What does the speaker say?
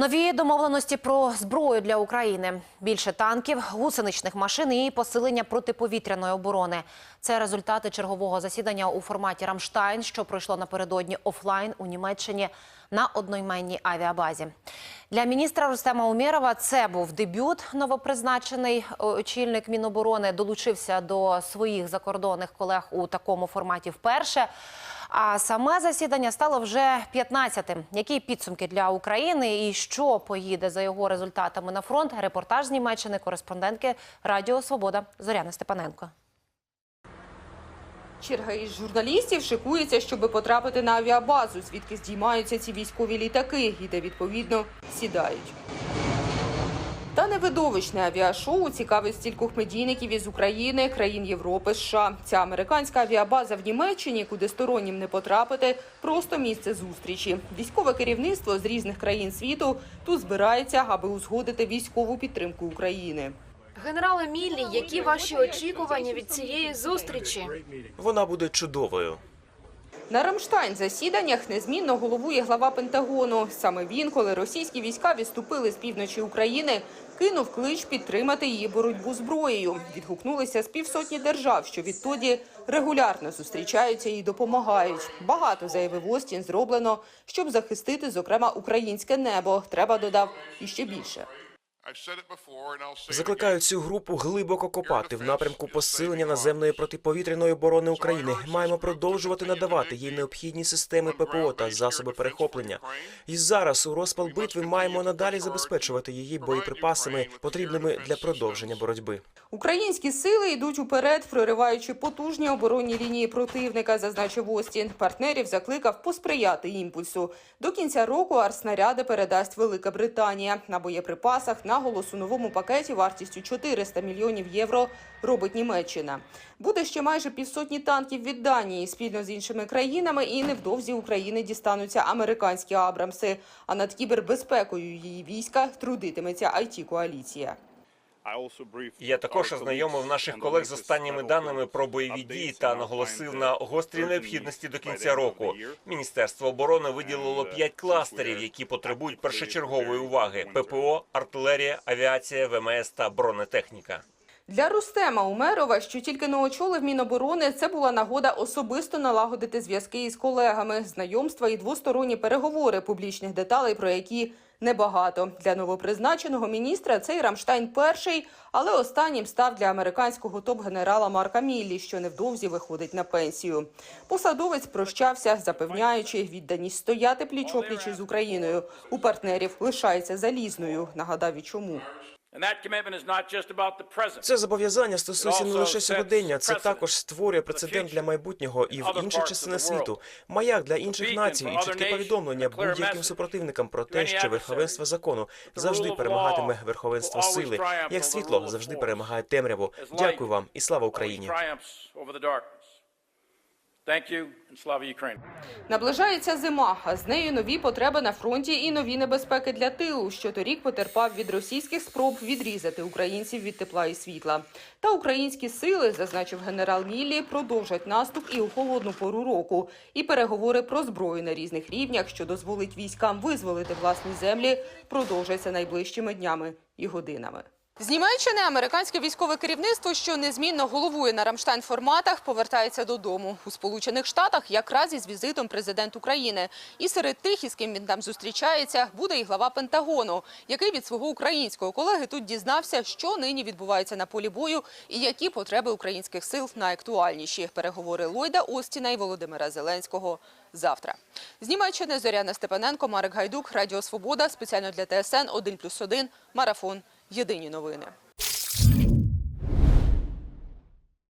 Нові домовленості про зброю для України, більше танків, гусеничних машин і посилення протиповітряної оборони. Це результати чергового засідання у форматі Рамштайн, що пройшло напередодні офлайн у Німеччині на одноіменній авіабазі. Для міністра Рустема Умєрова це був дебют. Новопризначений е, очільник Міноборони долучився до своїх закордонних колег у такому форматі вперше. А саме засідання стало вже 15-тим. Які підсумки для України і що поїде за його результатами на фронт? Репортаж з Німеччини кореспондентки Радіо Свобода Зоряни Степаненко. Черга із журналістів шикується, щоб потрапити на авіабазу, звідки здіймаються ці військові літаки і де, відповідно, сідають. Та не видовищне авіашоу цікавить стількох медійників із України, країн Європи, США. Ця американська авіабаза в Німеччині, куди стороннім не потрапити, просто місце зустрічі. Військове керівництво з різних країн світу тут збирається, аби узгодити військову підтримку України. Генерале Міллі, які ваші очікування від цієї зустрічі? Вона буде чудовою. На Рамштайн засіданнях незмінно головує глава Пентагону. Саме він, коли російські війська відступили з півночі України, кинув клич підтримати її боротьбу зброєю. Відгукнулися з півсотні держав, що відтоді регулярно зустрічаються і допомагають. Багато заявив Остін зроблено, щоб захистити, зокрема, українське небо. Треба додав іще більше. Закликаю цю групу глибоко копати в напрямку посилення наземної протиповітряної оборони України. Маємо продовжувати надавати їй необхідні системи ППО та засоби перехоплення. І зараз у розпал битви маємо надалі забезпечувати її боєприпасами, потрібними для продовження боротьби. Українські сили йдуть уперед, прориваючи потужні оборонні лінії противника, зазначив Остін. Партнерів закликав посприяти імпульсу. До кінця року арснаряди передасть Велика Британія. На боєприпасах наголос у новому пакеті вартістю 400 мільйонів євро робить Німеччина. Буде ще майже півсотні танків від Данії спільно з іншими країнами, і невдовзі України дістануться американські Абрамси. А над кібербезпекою її війська трудитиметься IT-коаліція. Я також ознайомив наших колег з останніми даними про бойові дії та наголосив на гострій необхідності до кінця року. Міністерство оборони виділило п'ять кластерів, які потребують першочергової уваги: ППО, артилерія, авіація, ВМС та бронетехніка. Для Рустема Умерова, що тільки не очолив Міноборони, це була нагода особисто налагодити зв'язки із колегами, знайомства і двосторонні переговори, публічних деталей про які небагато. Для новопризначеного міністра цей Рамштайн перший, але останнім став для американського топ-генерала Марка Міллі, що невдовзі виходить на пенсію. Посадовець прощався, запевняючи, відданість стояти пліч-опліч із Україною у партнерів лишається залізною. Нагадав і чому. Це зобов'язання стосується не лише сьогодення. Це також створює прецедент для майбутнього і в інших частинах світу. Маяк для інших націй і чітке повідомлення будь-яким супротивникам про те, що верховенство закону завжди перемагатиме верховенство сили. Як світло завжди перемагає темряву. Дякую вам і слава Україні. Наближається зима, а з нею нові потреби на фронті і нові небезпеки для тилу, що торік потерпав від російських спроб відрізати українців від тепла і світла. Та українські сили, зазначив генерал Міллі, продовжать наступ і у холодну пору року. І переговори про зброю на різних рівнях, що дозволить військам визволити власні землі, продовжаться найближчими днями і годинами. З Німеччини американське військове керівництво, що незмінно головує на Рамштайн форматах, повертається додому. У Сполучених Штатах якраз із візитом президент України. І серед тих, із ким він там зустрічається, буде і глава Пентагону, який від свого українського колеги тут дізнався, що нині відбувається на полі бою і які потреби українських сил найактуальніші. Переговори Ллойда Остіна і Володимира Зеленського завтра. З Німеччини Зоряна Степаненко, Марик Гайдук, Радіо Свобода, спеціально для ТСН 1+,1, Марафон. Єдині новини.